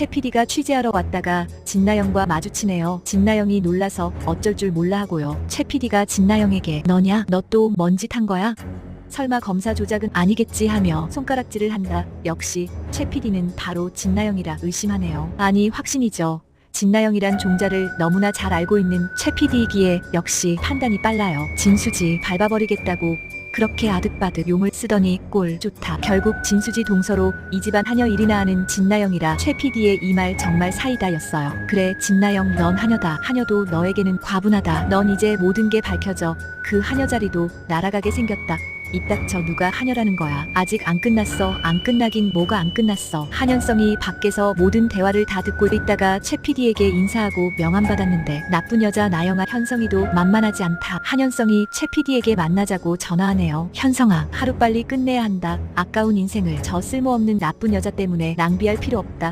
최 PD가 취재하러 왔다가 진나영과 마주치네요. 진나영이 놀라서 어쩔 줄 몰라 하고요. 최 PD가 진나영에게 너냐? 너 또 뭔짓 한 거야? 설마 검사 조작은 아니겠지 하며 손가락질을 한다. 역시 최 PD는 바로 진나영이라 의심하네요. 아니 확신이죠. 진나영이란 종자를 너무나 잘 알고 있는 최 PD이기에 역시 판단이 빨라요. 진수지 밟아버리겠다고 그렇게 아득바득 용을 쓰더니 꼴 좋다. 결국 진수지 동서로 이 집안 하녀 일이나 하는 진나영이라 최 PD의 이 말 정말 사이다였어요. 그래 진나영 넌 하녀다. 하녀도 너에게는 과분하다. 넌 이제 모든 게 밝혀져. 그 하녀 자리도 날아가게 생겼다. 입 닥쳐 누가 하녀라는 거야. 아직 안 끝났어. 안 끝나긴 뭐가 안 끝났어. 한현성이 밖에서 모든 대화를 다 듣고 있다가 최 PD에게 인사하고 명함 받았는데 나쁜 여자 나영아 현성이도 만만하지 않다. 한현성이 최 PD에게 만나자고 전화하네요. 현성아 하루빨리 끝내야 한다. 아까운 인생을 저 쓸모없는 나쁜 여자 때문에 낭비할 필요 없다.